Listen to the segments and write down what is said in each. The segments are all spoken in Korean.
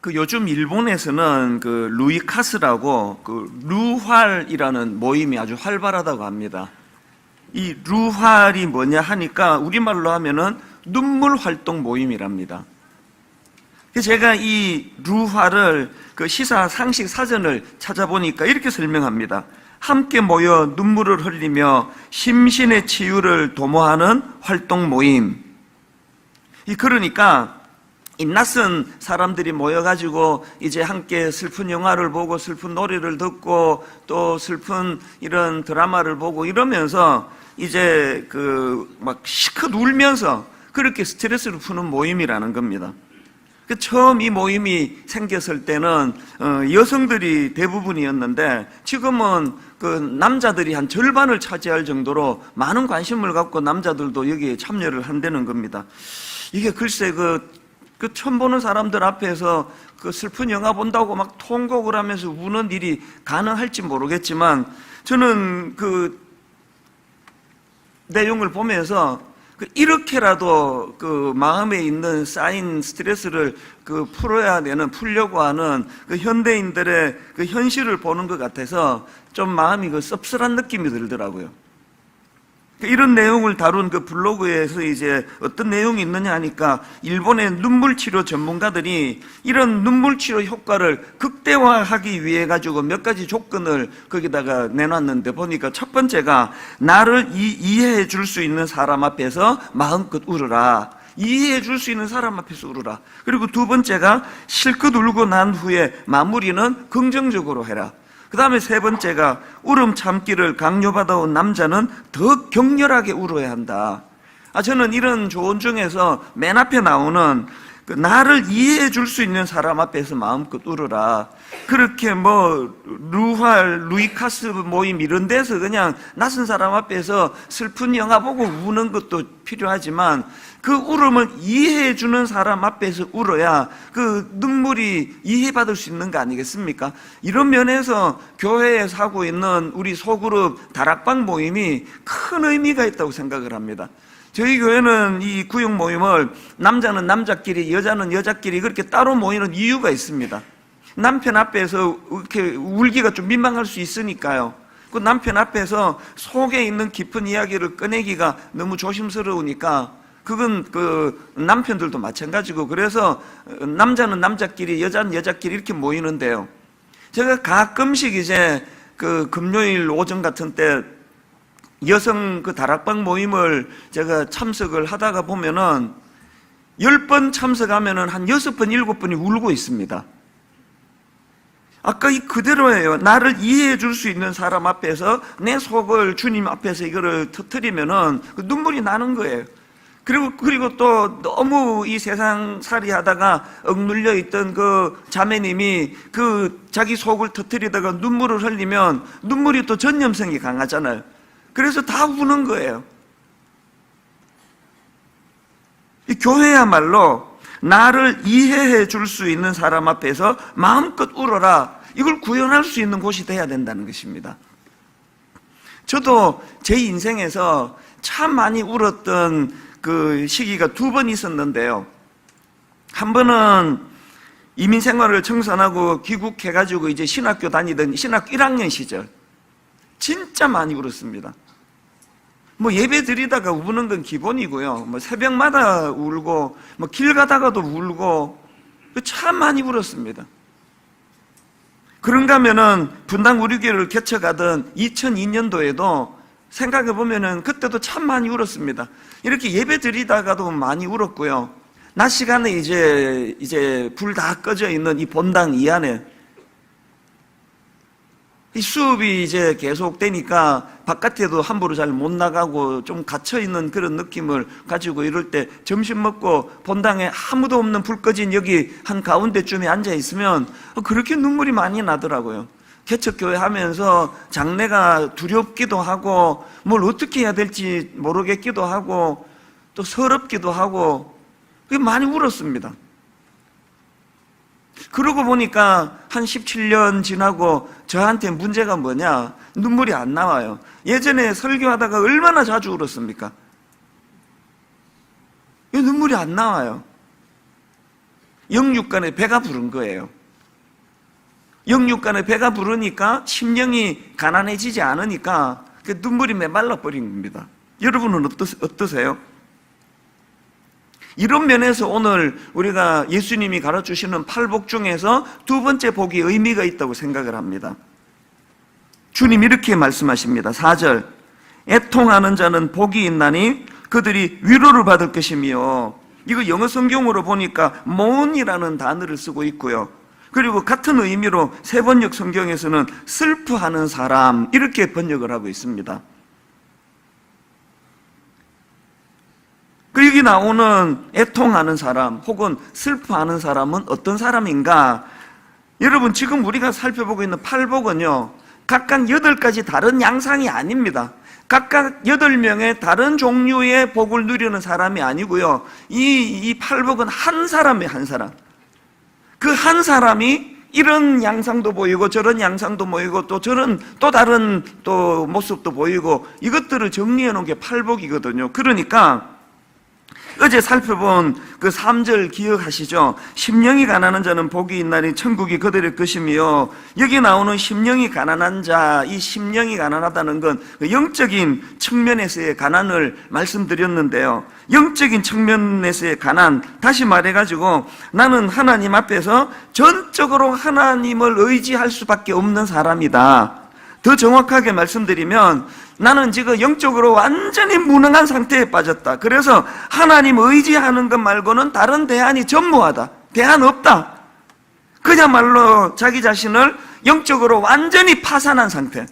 그 요즘 일본에서는 그 루이카스라고 그 루활이라는 모임이 아주 활발하다고 합니다. 이 루활이 뭐냐 하니까 우리말로 하면은 눈물 활동 모임이랍니다. 제가 이 루활을 그 시사 상식 사전을 찾아보니까 이렇게 설명합니다. 함께 모여 눈물을 흘리며 심신의 치유를 도모하는 활동 모임. 이 그러니까 이 낯선 사람들이 모여가지고 이제 함께 슬픈 영화를 보고 슬픈 노래를 듣고 또 슬픈 이런 드라마를 보고 이러면서 이제 그 막 시컷 울면서 그렇게 스트레스를 푸는 모임이라는 겁니다. 그 처음 이 모임이 생겼을 때는 어, 여성들이 대부분이었는데 지금은 그 남자들이 한 절반을 차지할 정도로 많은 관심을 갖고 남자들도 여기에 참여를 한다는 겁니다. 이게 글쎄 그, 그 처음 보는 사람들 앞에서 그 슬픈 영화 본다고 막 통곡을 하면서 우는 일이 가능할지 모르겠지만 저는 그 내용을 보면서 그 이렇게라도 그 마음에 있는 쌓인 스트레스를 그 풀어야 되는 풀려고 하는 그 현대인들의 그 현실을 보는 것 같아서 좀 마음이 그 씁쓸한 느낌이 들더라고요. 그 이런 내용을 다룬 그 블로그에서 이제 어떤 내용이 있느냐 하니까 일본의 눈물 치료 전문가들이 이런 눈물 치료 효과를 극대화하기 위해 가지고 몇 가지 조건을 거기다가 내놨는데 보니까 첫 번째가 나를 이, 해해 줄 수 있는 사람 앞에서 마음껏 울어라. 이해해 줄 수 있는 사람 앞에서 울어라. 그리고 두 번째가 실컷 울고 난 후에 마무리는 긍정적으로 해라. 그 다음에 세 번째가 울음 참기를 강요받아온 남자는 더 격렬하게 울어야 한다. 아, 저는 이런 조언 중에서 맨 앞에 나오는 그 나를 이해해 줄 수 있는 사람 앞에서 마음껏 울어라. 그렇게 뭐, 루활, 루이카스 모임 이런 데서 그냥 낯선 사람 앞에서 슬픈 영화 보고 우는 것도 필요하지만 그 울음을 이해해 주는 사람 앞에서 울어야 그 눈물이 이해받을 수 있는 거 아니겠습니까? 이런 면에서 교회에서 하고 있는 우리 소그룹 다락방 모임이 큰 의미가 있다고 생각을 합니다. 저희 교회는 이 구역 모임을 남자는 남자끼리, 여자는 여자끼리 그렇게 따로 모이는 이유가 있습니다. 남편 앞에서 이렇게 울기가 좀 민망할 수 있으니까요. 그 남편 앞에서 속에 있는 깊은 이야기를 꺼내기가 너무 조심스러우니까 그건 그 남편들도 마찬가지고 그래서 남자는 남자끼리, 여자는 여자끼리 이렇게 모이는데요. 제가 가끔씩 이제 그 금요일 오전 같은 때 여성 그 다락방 모임을 제가 참석을 하다가 보면은 열 번 참석하면은 한 여섯 번, 일곱 번이 울고 있습니다. 아까 이 그대로예요. 나를 이해해 줄 수 있는 사람 앞에서 내 속을 주님 앞에서 이거를 터트리면은 그 눈물이 나는 거예요. 그리고, 그리고 또 너무 이 세상 살이 하다가 억눌려 있던 그 자매님이 그 자기 속을 터트리다가 눈물을 흘리면 눈물이 또 전염성이 강하잖아요. 그래서 다 우는 거예요. 이 교회야말로 나를 이해해 줄 수 있는 사람 앞에서 마음껏 울어라. 이걸 구현할 수 있는 곳이 돼야 된다는 것입니다. 저도 제 인생에서 참 많이 울었던 그 시기가 두 번 있었는데요. 한 번은 이민 생활을 청산하고 귀국해가지고 이제 신학교 다니던 신학교 1학년 시절. 진짜 많이 울었습니다. 뭐 예배 드리다가 우는 건 기본이고요. 뭐 새벽마다 울고, 뭐 길 가다가도 울고, 참 많이 울었습니다. 그런가 하면은 분당 우리교회를 개척하던 2002년도에도 생각해 보면은 그때도 참 많이 울었습니다. 이렇게 예배 드리다가도 많이 울었고요. 낮 시간에 이제 이제 불 다 꺼져 있는 이 본당 이 안에 이 수업이 이제 계속되니까 바깥에도 함부로 잘 못 나가고 좀 갇혀 있는 그런 느낌을 가지고 이럴 때 점심 먹고 본당에 아무도 없는 불 꺼진 여기 한 가운데쯤에 앉아 있으면 그렇게 눈물이 많이 나더라고요. 개척교회 하면서 장래가 두렵기도 하고 뭘 어떻게 해야 될지 모르겠기도 하고 또 서럽기도 하고 그게 많이 울었습니다. 그러고 보니까 한 17년 지나고 저한테 문제가 뭐냐? 눈물이 안 나와요. 예전에 설교하다가 얼마나 자주 울었습니까? 왜 눈물이 안 나와요? 영육간에 배가 부른 거예요. 영육간에 배가 부르니까 심령이 가난해지지 않으니까 그 눈물이 메말라 버린 겁니다. 여러분은 어떠, 어떠세요? 이런 면에서 오늘 우리가 예수님이 가르치시는 팔복 중에서 두 번째 복이 의미가 있다고 생각을 합니다. 주님 이렇게 말씀하십니다. 4절. 애통하는 자는 복이 있나니 그들이 위로를 받을 것이며 이거 영어 성경으로 보니까 mourn이라는 단어를 쓰고 있고요. 그리고 같은 의미로 세 번역 성경에서는 슬퍼하는 사람 이렇게 번역을 하고 있습니다. 그리고 여기 나오는 애통하는 사람 혹은 슬퍼하는 사람은 어떤 사람인가? 여러분 지금 우리가 살펴보고 있는 팔복은요 각각 여덟 가지 다른 양상이 아닙니다. 각각 여덟 명의 다른 종류의 복을 누리는 사람이 아니고요. 이, 이 팔복은 한 사람이 한 사람. 그 한 사람이 이런 양상도 보이고 저런 양상도 보이고 또 저런 또 다른 또 모습도 보이고 이것들을 정리해 놓은 게 팔복이거든요. 그러니까 어제 살펴본 그 3절 기억하시죠? 심령이 가난한 자는 복이 있나니 천국이 그들의 것이며 여기 나오는 심령이 가난한 자, 이 심령이 가난하다는 건그 영적인 측면에서의 가난을 말씀드렸는데요. 영적인 측면에서의 가난, 다시 말해가지고 나는 하나님 앞에서 전적으로 하나님을 의지할 수밖에 없는 사람이다. 더 정확하게 말씀드리면 나는 지금 영적으로 완전히 무능한 상태에 빠졌다. 그래서 하나님 의지하는 것 말고는 다른 대안이 전무하다. 대안 없다. 그야말로 자기 자신을 영적으로 완전히 파산한 상태.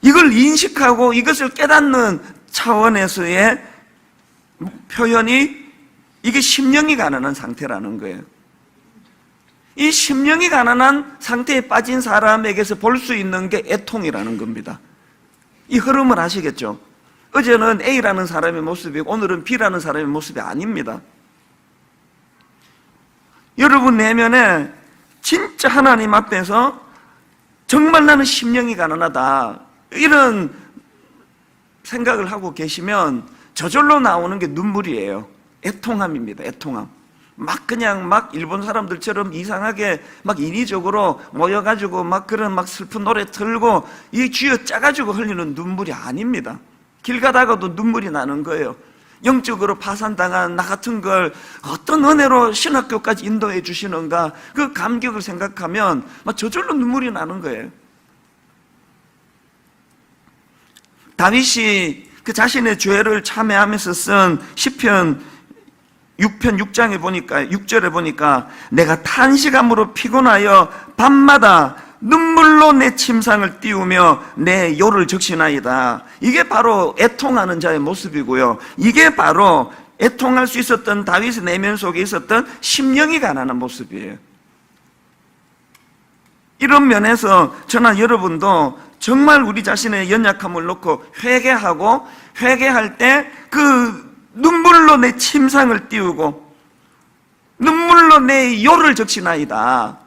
이걸 인식하고 이것을 깨닫는 차원에서의 표현이 이게 심령이 가난한 상태라는 거예요. 이 심령이 가난한 상태에 빠진 사람에게서 볼 수 있는 게 애통이라는 겁니다. 이 흐름을 아시겠죠? 어제는 A라는 사람의 모습이고 오늘은 B라는 사람의 모습이 아닙니다. 여러분 내면에 진짜 하나님 앞에서 정말 나는 심령이 가난하다. 이런 생각을 하고 계시면 저절로 나오는 게 눈물이에요. 애통함입니다. 애통함. 막 그냥 막 일본 사람들처럼 이상하게 막 인위적으로 모여가지고 막 그런 막 슬픈 노래 틀고 이 쥐어 짜가지고 흘리는 눈물이 아닙니다. 길 가다가도 눈물이 나는 거예요. 영적으로 파산당한 나 같은 걸 어떤 은혜로 신학교까지 인도해 주시는가 그 감격을 생각하면 막 저절로 눈물이 나는 거예요. 다윗이 그 자신의 죄를 참회하면서 쓴 시편 6편 6장에 보니까 6절에 보니까 내가 탄식함으로 피곤하여 밤마다 눈물로 내 침상을 띄우며 내 요를 적시나이다. 이게 바로 애통하는 자의 모습이고요. 이게 바로 애통할 수 있었던 다윗의 내면 속에 있었던 심령이 가난한 모습이에요. 이런 면에서 저나 여러분도 정말 우리 자신의 연약함을 놓고 회개하고 회개할 때 그 눈물로 내 침상을 띄우고 눈물로 내 요를 적시나이다.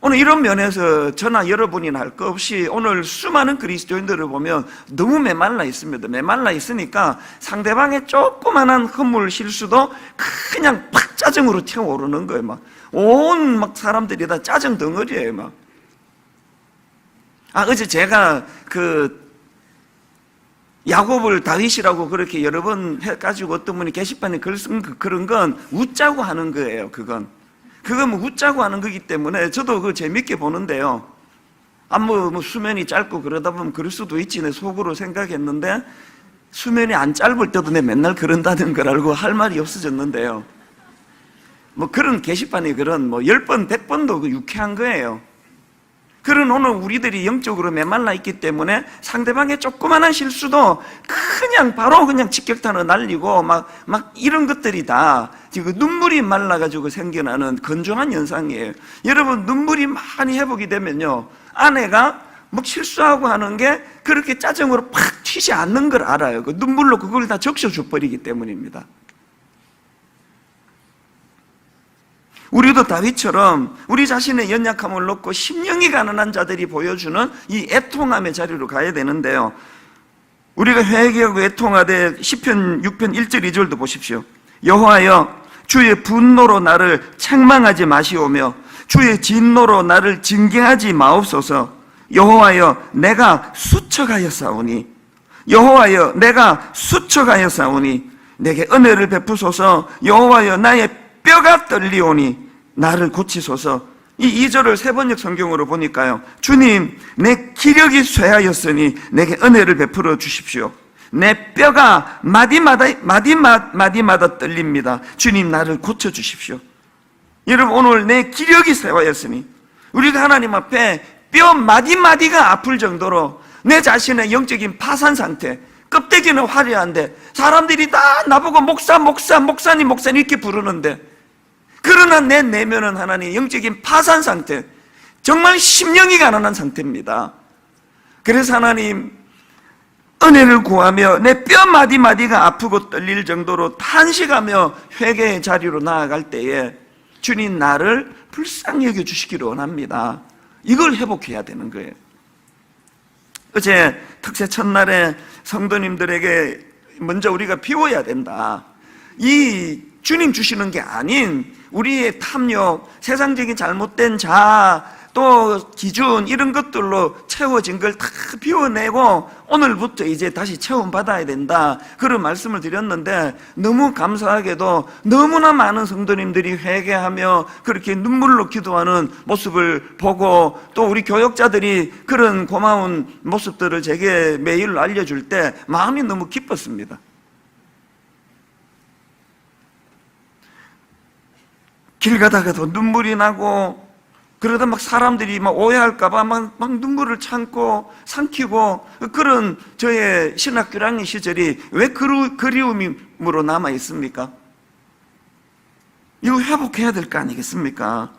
오늘 이런 면에서 저나 여러분이나 할 것 없이 오늘 수많은 그리스도인들을 보면 너무 메말라 있습니다. 메말라 있으니까 상대방의 조그만한 허물 실수도 그냥 팍 짜증으로 튀어오르는 거예요. 막 온 막 사람들이 다 짜증 덩어리예요. 막. 아 어제 제가 그 야곱을 다윗이라고 그렇게 여러 번 해가지고 어떤 분이 게시판에 글 쓴 그런 건 웃자고 하는 거예요. 그건 그건 뭐 웃자고 하는 거기 때문에 저도 그 재밌게 보는데요. 아 뭐 뭐 수면이 짧고 그러다 보면 그럴 수도 있지 내 속으로 생각했는데 수면이 안 짧을 때도 내 맨날 그런다는 걸 알고 할 말이 없어졌는데요. 뭐 그런 게시판이 그런 뭐열 번, 백 번도 그 유쾌한 거예요. 그런 오늘 우리들이 영적으로 메말라 있기 때문에 상대방의 조그만한 실수도 그냥 바로 그냥 직격탄을 날리고 막, 막 이런 것들이 다 지금 눈물이 말라가지고 생겨나는 건조한 현상이에요. 여러분, 눈물이 많이 회복이 되면요. 아내가 뭐 실수하고 하는 게 그렇게 짜증으로 팍 튀지 않는 걸 알아요. 그 눈물로 그걸 다 적셔줘 버리기 때문입니다. 우리도 다윗처럼 우리 자신의 연약함을 놓고 심령이 가난한 자들이 보여주는 이 애통함의 자리로 가야 되는데요. 우리가 회개하고 애통하되 10편 6편 1절 2절도 보십시오. 여호와여 주의 분노로 나를 책망하지 마시오며 주의 진노로 나를 징계하지 마옵소서. 여호와여 내가 수척하였사오니. 여호와여 내가 수척하였사오니. 내게 은혜를 베푸소서. 여호와여 나의 뼈가 떨리오니 나를 고치소서. 이 2절을 세 번역 성경으로 보니까요. 주님 내 기력이 쇠하였으니 내게 은혜를 베풀어 주십시오. 내 뼈가 마디마다 마디마, 마디마다 떨립니다. 주님 나를 고쳐 주십시오. 여러분 오늘 내 기력이 쇠하였으니 우리가 하나님 앞에 뼈 마디마디가 아플 정도로 내 자신의 영적인 파산 상태 껍데기는 화려한데 사람들이 다 나보고 목사 목사 목사님 목사님 이렇게 부르는데 그러나 내 내면은 하나님 영적인 파산 상태 정말 심령이 가난한 상태입니다. 그래서 하나님 은혜를 구하며 내 뼈 마디마디가 아프고 떨릴 정도로 탄식하며 회개의 자리로 나아갈 때에 주님 나를 불쌍히 여겨 주시기를 원합니다. 이걸 회복해야 되는 거예요. 어제 특세 첫날에 성도님들에게 먼저 우리가 비워야 된다. 이 주님 주시는 게 아닌 우리의 탐욕, 세상적인 잘못된 자아, 또 기준 이런 것들로 채워진 걸 다 비워내고 오늘부터 이제 다시 체험받아야 된다. 그런 말씀을 드렸는데 너무 감사하게도 너무나 많은 성도님들이 회개하며 그렇게 눈물로 기도하는 모습을 보고 또 우리 교역자들이 그런 고마운 모습들을 제게 매일 알려줄 때 마음이 너무 기뻤습니다. 길 가다가도 눈물이 나고 그러다 막 사람들이 막 오해할까봐 막, 막 눈물을 참고 삼키고 그런 저의 신학교랑의 시절이 왜 그리, 그리움으로 남아 있습니까? 이거 회복해야 될 거 아니겠습니까?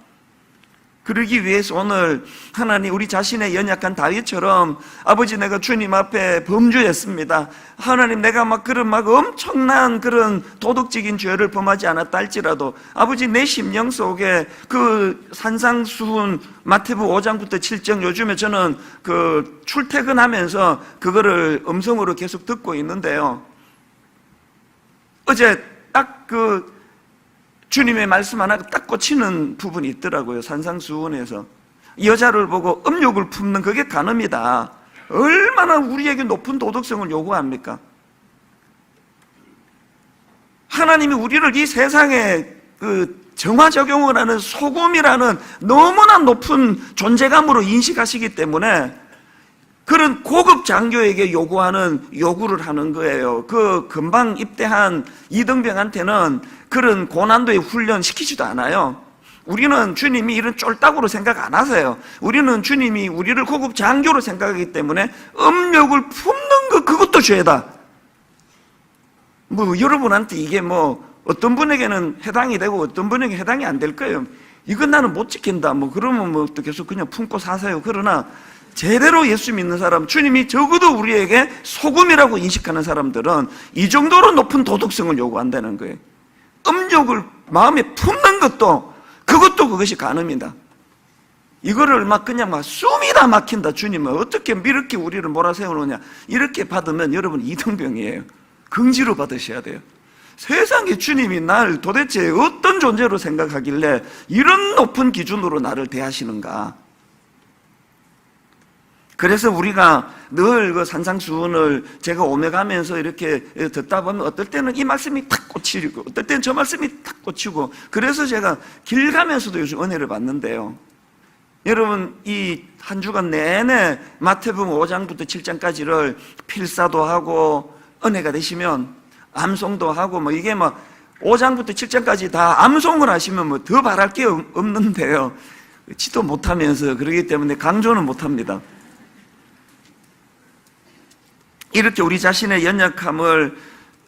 그러기 위해서 오늘 하나님 우리 자신의 연약한 다윗처럼 아버지 내가 주님 앞에 범죄했습니다. 하나님 내가 막 그런 막 엄청난 그런 도덕적인 죄를 범하지 않았다 할지라도 아버지 내 심령 속에 그 산상수훈 마태부 5장부터 7장 요즘에 저는 그 출퇴근하면서 그거를 음성으로 계속 듣고 있는데요. 어제 딱 그 주님의 말씀 하나가 딱 꽂히는 부분이 있더라고요. 산상수훈에서. 여자를 보고 음욕을 품는 그게 간음이다. 얼마나 우리에게 높은 도덕성을 요구합니까? 하나님이 우리를 이 세상에 그 정화 적용을 하는 소금이라는 너무나 높은 존재감으로 인식하시기 때문에 그런 고급 장교에게 요구하는 요구를 하는 거예요. 그 금방 입대한 이등병한테는 그런 고난도의 훈련 시키지도 않아요. 우리는 주님이 이런 쫄딱으로 생각 안 하세요. 우리는 주님이 우리를 고급 장교로 생각하기 때문에 음욕을 품는 것 그것도 죄다. 뭐 여러분한테 이게 뭐 어떤 분에게는 해당이 되고 어떤 분에게 해당이 안 될 거예요. 이건 나는 못 지킨다. 뭐 그러면 뭐또 계속 그냥 품고 사세요. 그러나 제대로 예수 믿는 사람, 주님이 적어도 우리에게 소금이라고 인식하는 사람들은 이 정도로 높은 도덕성을 요구한다는 거예요. 음욕을 마음에 품는 것도 그것도 그것이 가늠이다. 이거를 막 그냥 막 숨이 다 막힌다. 주님은 어떻게 이렇게 우리를 몰아세우느냐. 이렇게 받으면 여러분 이등병이에요. 긍지로 받으셔야 돼요. 세상에 주님이 날 도대체 어떤 존재로 생각하길래 이런 높은 기준으로 나를 대하시는가. 그래서 우리가 늘 그 산상수훈을 제가 오며가면서 이렇게 듣다 보면 어떨 때는 이 말씀이 탁 꽂히고 어떨 때는 저 말씀이 탁 꽂히고 그래서 제가 길 가면서도 요즘 은혜를 받는데요. 여러분 이 한 주간 내내 마태복음 5장부터 7장까지를 필사도 하고 은혜가 되시면 암송도 하고 뭐 이게 막 5장부터 7장까지 다 암송을 하시면 뭐 더 바랄 게 없는데요. 지도 못하면서 그러기 때문에 강조는 못합니다. 이렇게 우리 자신의 연약함을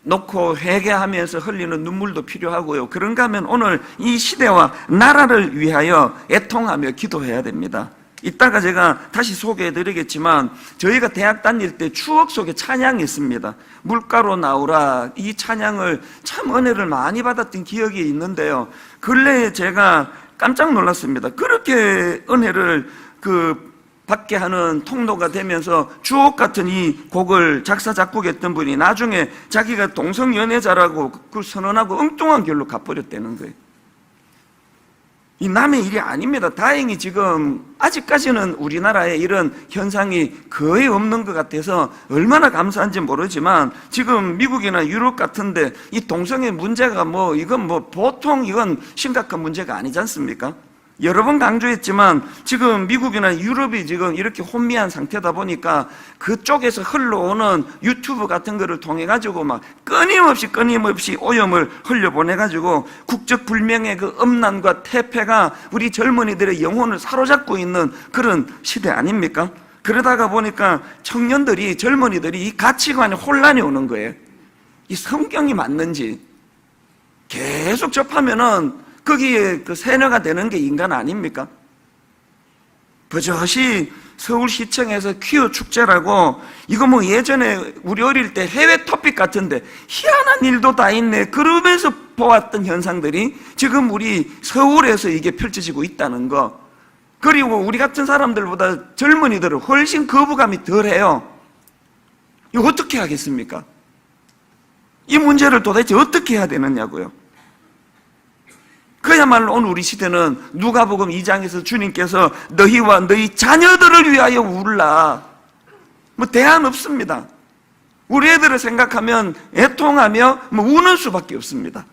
놓고 회개하면서 흘리는 눈물도 필요하고요. 그런가 하면 오늘 이 시대와 나라를 위하여 애통하며 기도해야 됩니다. 이따가 제가 다시 소개해 드리겠지만 저희가 대학 다닐 때 추억 속에 찬양이 있습니다. 물가로 나오라 이 찬양을 참 은혜를 많이 받았던 기억이 있는데요. 근래에 제가 깜짝 놀랐습니다. 그렇게 은혜를 그 받게 하는 통로가 되면서 주옥 같은 이 곡을 작사 작곡했던 분이 나중에 자기가 동성 연애자라고 그 선언하고 엉뚱한 길로 가버렸다는 거예요. 이 남의 일이 아닙니다. 다행히 지금 아직까지는 우리나라에 이런 현상이 거의 없는 것 같아서 얼마나 감사한지 모르지만 지금 미국이나 유럽 같은데 이 동성애 문제가 뭐 이건 뭐 보통 이건 심각한 문제가 아니지 않습니까? 여러 번 강조했지만 지금 미국이나 유럽이 지금 이렇게 혼미한 상태다 보니까 그쪽에서 흘러오는 유튜브 같은 거를 통해 가지고 막 끊임없이 끊임없이 오염을 흘려보내 가지고 국적 불명의 그 음란과 태폐가 우리 젊은이들의 영혼을 사로잡고 있는 그런 시대 아닙니까? 그러다가 보니까 청년들이 젊은이들이 이 가치관에 혼란이 오는 거예요. 이 성경이 맞는지 계속 접하면은 거기에 그 세뇌가 되는 게 인간 아닙니까? 버젓이 서울시청에서 퀴어 축제라고 이거 뭐 예전에 우리 어릴 때 해외 토픽 같은데 희한한 일도 다 있네 그러면서 보았던 현상들이 지금 우리 서울에서 이게 펼쳐지고 있다는 거 그리고 우리 같은 사람들보다 젊은이들은 훨씬 거부감이 덜해요 이거 어떻게 하겠습니까? 이 문제를 도대체 어떻게 해야 되느냐고요 그야말로 오늘 우리 시대는 누가복음 2장에서 주님께서 너희와 너희 자녀들을 위하여 울라. 뭐 대안 없습니다. 우리 애들을 생각하면 애통하며 뭐 우는 수밖에 없습니다.